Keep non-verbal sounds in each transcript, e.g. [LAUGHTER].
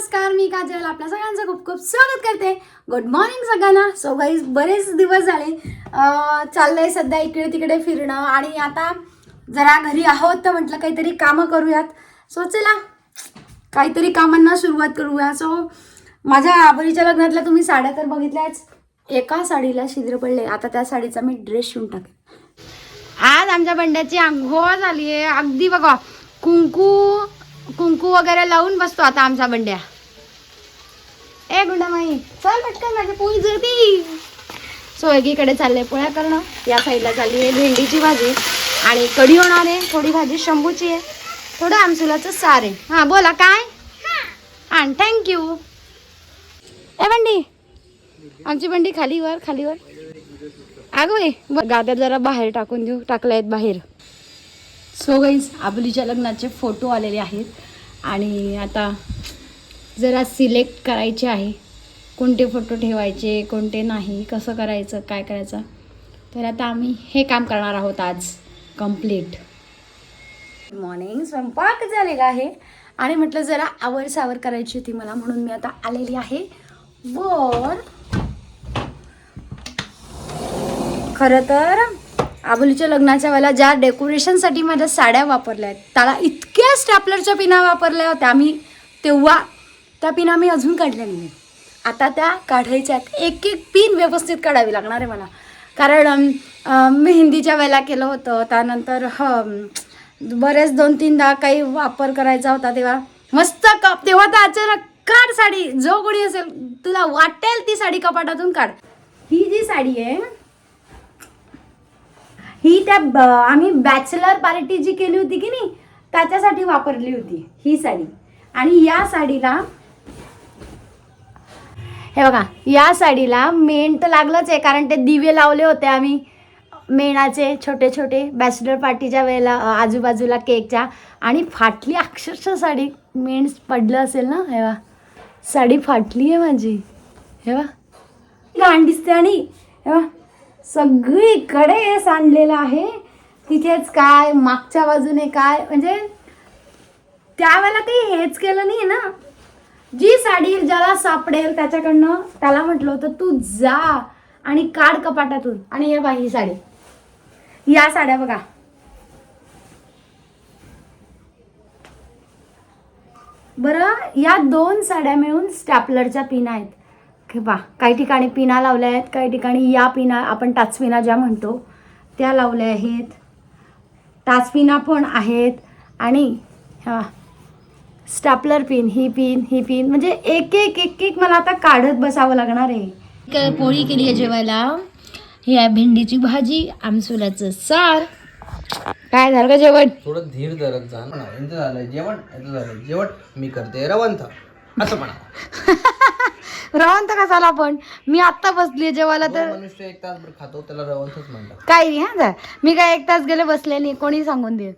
नमस्कार मी काजल. आपल्या सगळ्यांचं खूप खूप स्वागत करते. गुड मॉर्निंग सगळ्यांना. सो गाईज बरेच दिवस झाले. चाललंय सध्या इकडे तिकडे फिरणं आणि आता जरा घरी आहोत तर म्हटलं काहीतरी कामं करूयात. सो चला काहीतरी कामांना सुरुवात करूया. सो माझ्या आबरीच्या लग्नातल्या तुम्ही साड्या तर बघितल्याच. एका साडीला छिद्र पडले. आता त्या साडीचा मी ड्रेस शिवून टाकेन. आज आमच्या बंड्याची आंघोळ झाली आहे अगदी बघा कुंकू कुंकू वगैरे लावून बसतो आता आमचा बंड्या. ए गुंडामाई चल पटकन माझी पोळी जळती. सो एकीकडे चाललंय पोळ्या करणं. या साईडला चालली आहे भेंडीची भाजी. आणि कढी होणार आहे थोडी भाजी शंभूची आहे. थोडं आमसुलाचं सार आहे. हां बोला काय? हां थँक्यू ए बंडी. आमची बंडी खालीवर खालीवर अगं बाई गाद्या जरा बाहेर टाकून देऊ. टाकल्या आहेत बाहेर. सो गाईज आबुलीच्या लग्नाचे फोटो आलेले आहेत. आणि आता जरा सिलेक्ट करायचे आहे. कोणते फोटो ठेवायचे कोणते नाही कसं करायचं काय करायचं. तर आता आम्ही हे काम करणार आहोत आज. कंप्लीट गुड मॉर्निंग स्वयंपाक झालेला आहे. आणि म्हटलं जरा आवर सावर करायची होती मला म्हणून मी आता आलेली आहे. वर. खरं तर आबोलीच्या लग्नाच्या वेळेला ज्या डेकोरेशनसाठी माझ्या साड्या वापरल्या आहेत त्याला इतक्या स्टॅपलरच्या पिना वापरल्या होत्या. आम्ही तेव्हा त्या पिन आम्ही अजून काढल्या नाही आता त्या काढायच्या आहेत. एक एक पिन व्यवस्थित काढावी लागणार आहे मला. कारण मेहंदीच्या वेळेला केलं होतं. त्यानंतर ह बरेच दोन तीनदा काही वापर करायचा होता तेव्हा. मस्त कप. तेव्हा तर अचानक काढ साडी. जो कोणी असेल तुला वाटेल ती साडी कपाटातून काढ. ही जी साडी आहे ही त्या ब- आम्ही बॅचलर पार्टी जी केली होती की नाही त्याच्यासाठी वापरली होती ही साडी. आणि या साडीला हे बघा या साडीला मेण तर लागलंच आहे कारण ते दिवे लावले होते आम्ही. मेणाचे छोटे छोटे बॅचलर पार्टीच्या वेळेला आजूबाजूला केकच्या. आणि फाटली अक्षरशः साडी. मेण पडलं असेल ना? हे वा साडी फाटली आहे माझी. हे बघा. घाण दिसते आणि हे सगळीकडे सांडलेलं आहे. तिथेच काय मागच्या बाजूने काय म्हणजे त्यावेळेला काही हेच केलं नाही ना? जी साडी ज्याला सापडेल त्याच्याकडनं त्याला म्हटलं होतं तू जा आणि काढ कपाटातून. आणि हे बा ही साडी. या साड्या बघा. बरं या दोन साड्या मिळून स्टॅपलरच्या पिना आहेत. बा काही ठिकाणी पिना लावल्या आहेत काही ठिकाणी या पिना आपण टाचपिना ज्या म्हणतो त्या लावल्या आहेत. टाचपिना पण आहेत. आणि हा स्टॅपलर पिन ही पिन ही पिन. म्हणजे एक एक एक एक मला आता काढत बसावं लागणार आहे. पोळी केली आहे जेवायला. ही आहे भेंडीची भाजी आमसुलाचं सार. काय झालं का जेवण? थोडं धीर धरत जा. ना यांचं जेवण याचं जेवण. मी करते रवंथ असं म्हणा. [LAUGHS] रवंत का झाला पण? मी आत्ता बसली जेवायला तर. मनुष्य एक तासभर खातो त्याला रवंथच म्हणतात. काय नाही हा. मी काय एक तास गेले बसले नाही कोणी सांगून दे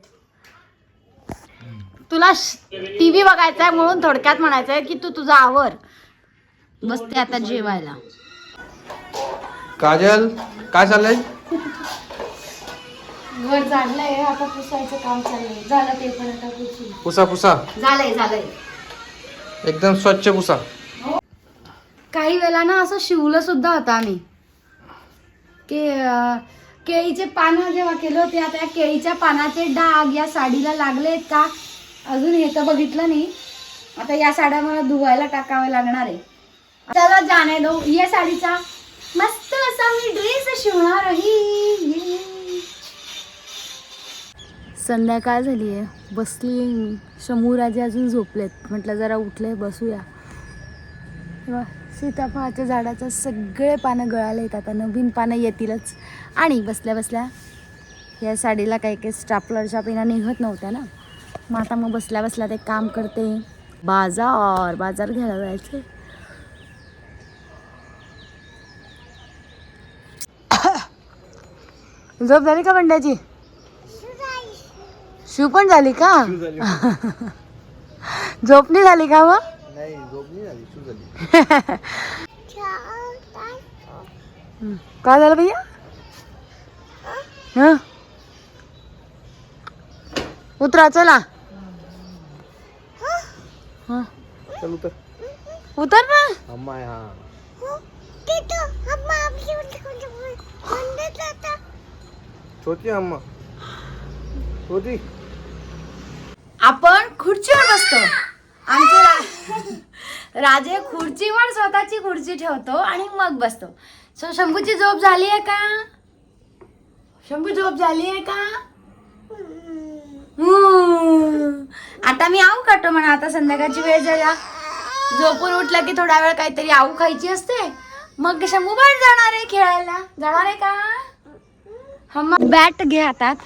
तुला टीव्ही बघायचा आहे म्हणून थोडक्यात म्हणायचं आहे की तू तुझा आवर. बसते आता जेवायला. काजल काय चाललंय? वर झाडलंय आता पुसायचं काम चाललंय. झालं ते पण आता पुसू पुसा पुसा. झालंय झालंय. एकदम स्वच्छ पुसा. काही वेळा ना असं शिवलं सुद्धा होतं आम्ही. के अं, केळीचे पानं जेव्हा केले होते आता या केळीच्या पानाचे डाग या साडीला लागले आहेत का? अजून हे तर बघितलं नाही. आता या साड्या मला धुवायला टाकाव्या लागणार आहे. चला जाणे दो या साडीचा मस्त असा मी ड्रेस शिवणार आहे संध्याकाळ झाली आहे. बसली मी. शंभूराजे अजून झोपलेत. म्हटलं जरा उठले बसूया. सीताफळाच्या झाडाचं सगळे पानं गळाले आहेत आता नवीन पानं येतीलच. आणि बसल्या बसल्या या साडीला काही काही स्टापलरच्या पिना निघत नव्हत्या ना. मग आता मग बसल्या बसल्या ते काम करते. बाजार बाजार घ्यायला जायचे. [COUGHS] झोप झाली का बंड्याची? शू पण झाली का? [LAUGHS] झोपणी झाली. का मग. [LAUGHS] काय झालं भैया? हं? उतरा चला हं. चल उतर. उतर ना. अम्मा आहे, हा. छोटी अम्मा. छोटी. आपण खुर्चीवर बसतो. आमचे रा- राजे खुर्चीवर स्वतःची खुर्ची ठेवतो आणि मग बसतो. सो शंभूची झोप झाली आहे का? शंभू झोप झाली आहे का? हम्म. आता मी आऊ काढतो म्हणा? आता संध्याकाळची वेळ झाला. झोपून उठलं की थोडा वेळ काहीतरी आऊ खायची असते. मग शंभू बाहेर जाणार आहे खेळायला? जाणार आहे का? हम बॅट घे हातात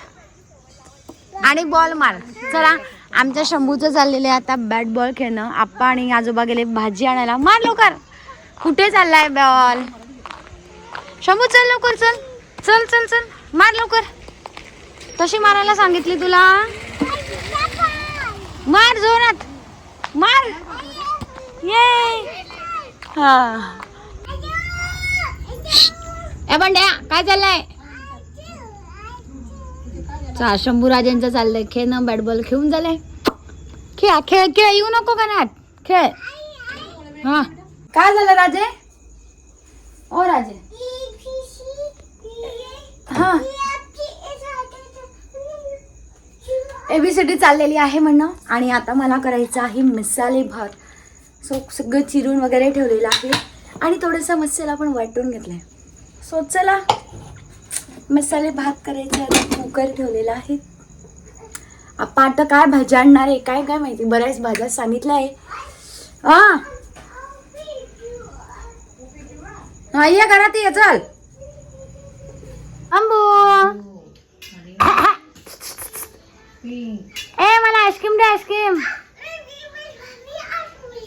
आणि बॉल मार. चला आमच्या शंभूचं चाललेलं आहे आता बॅट बॉल खेळणं. आप्पा आणि आजोबा गेले भाजी आणायला. मार लवकर. कुठे चाललाय बॉल? शंभू चल लवकर चल. चल चल चल. मार लवकर. तशी मारायला सांगितली तुला. मार जोरात. मार. ये हा. ए बंड्या काय चाललंय? चा शंभू राजांचं चाललंय. खेळ ना बॅट बॉल खेळून झालंय. खेळ खेळ खेळ येऊ नको का नात खेळ. हा. काय झालं राजे? ओ राजे. हा. एबीसीडी चाललेली आहे म्हणणं. आणि आता मला करायचं आहे मसाले भात सो सगळं चिरून वगैरे ठेवलेलं आहे. आणि थोडंसं मसाला पण वाटून घेतलाय. सो चला मसाले भात करायचे आता कुकर ठेवलेला आहे. आपण आता काय भाज्या आणणार आहे काय काय माहिती बऱ्याच भाज्या सांगितल्या आहे. हा. हा ये घरात ये चल. अंबू. [LAUGHS] ए मला आईस्क्रीम दे आईस्क्रीम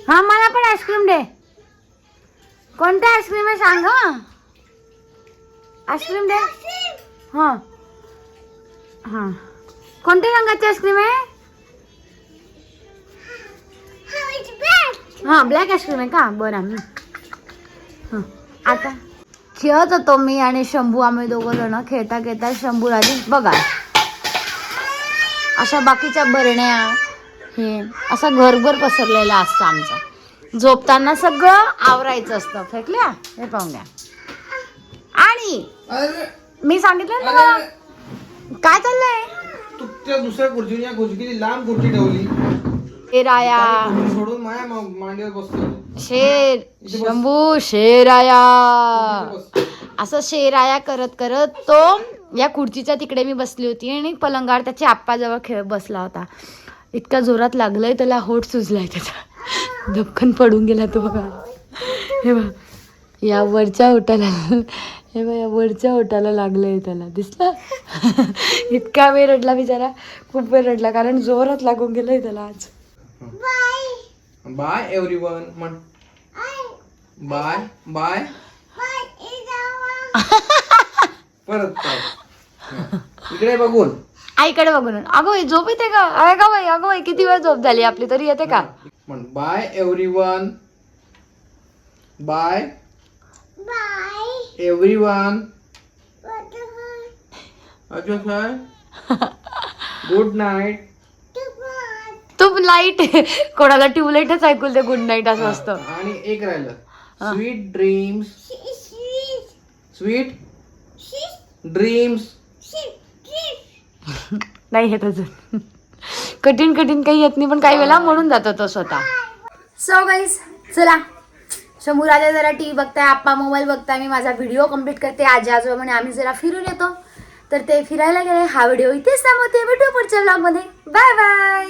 हा मला पण आईस्क्रीम दे. कोणता आईस्क्रीम आहे सांग हं. आईस्क्रीम दे. हा. हा. कोणत्या रंगाची आईस्क्रीम आहे? हा ब्लॅक आईस्क्रीम आहे का? बरं आम्ही आता खेळत होतो मी आणि शंभू आम्ही दोघं जण खेळता खेळता शंभू राजे बघा. अशा बाकीच्या बरण्या हे असं घरभर पसरलेलं असतं आमचं. झोपताना सगळं आवरायचं असतं. फेकल्या? हे पाहून घ्या. आणि मी सांगितलं ना. काय चाललंय? तू त्या दुसऱ्या खुर्चीने या खुर्ची लांब खुर्ची ठेवली? शेर आया खुर्ची सोडून माझ्या मा- मांडीवर बसतो शेर शंभू शेर आया बस. असं शेर आया करत करत तो या खुर्चीच्या तिकडे मी बसली होती आणि पलंगावर त्याची आप्पाजवळ खेळ बसला होता. इतका जोरात लागलंय त्याला होठ सुजलाय त्याचा. धपकन पडून गेला तो बघा. हे बघ या वरच्या ओटाला हे बघ या वरच्या ओटाला लागलंय त्याला. दिसलं? इतका वेळ रडला बिचारा. खूप वेळ रडला कारण जोरात लागून गेलंय त्याला आज. बाय एव्हरी वन म्हण बाय बाय परत. इकडे बघून आईकडे बघून. अगं बाई, झोप येते का? अगं बाई अगं बाई किती वेळ झोप झाली आपली तरी येते का? म्हण bye everyone bye everyone अच्छा सर गुड नाईट तू लाइट कोणाला ट्यूबलाईटच ऐकूल ते गुड नाईट असं असतं. आणि एक राहिलं. स्वीट ड्रीम्स स्वीट ड्रीम्स नाही येत अजून. कठीण कठीण काही येत नाही पण काही वेळा म्हणून जातो तो स्वतः. सो गाईस चला. शंभू राजा जरा टी व्ही बघताय आप्पा मोबाईल बघताय मी माझा व्हिडिओ कंप्लीट करते. आजी आजोबा म्हणे आम्ही जरा फिरून येतो. तर ते फिरायला गेले. हा व्हिडिओ इथेच थांबवते. भेटू पुढच्या ब्लॉगमध्ये बाय बाय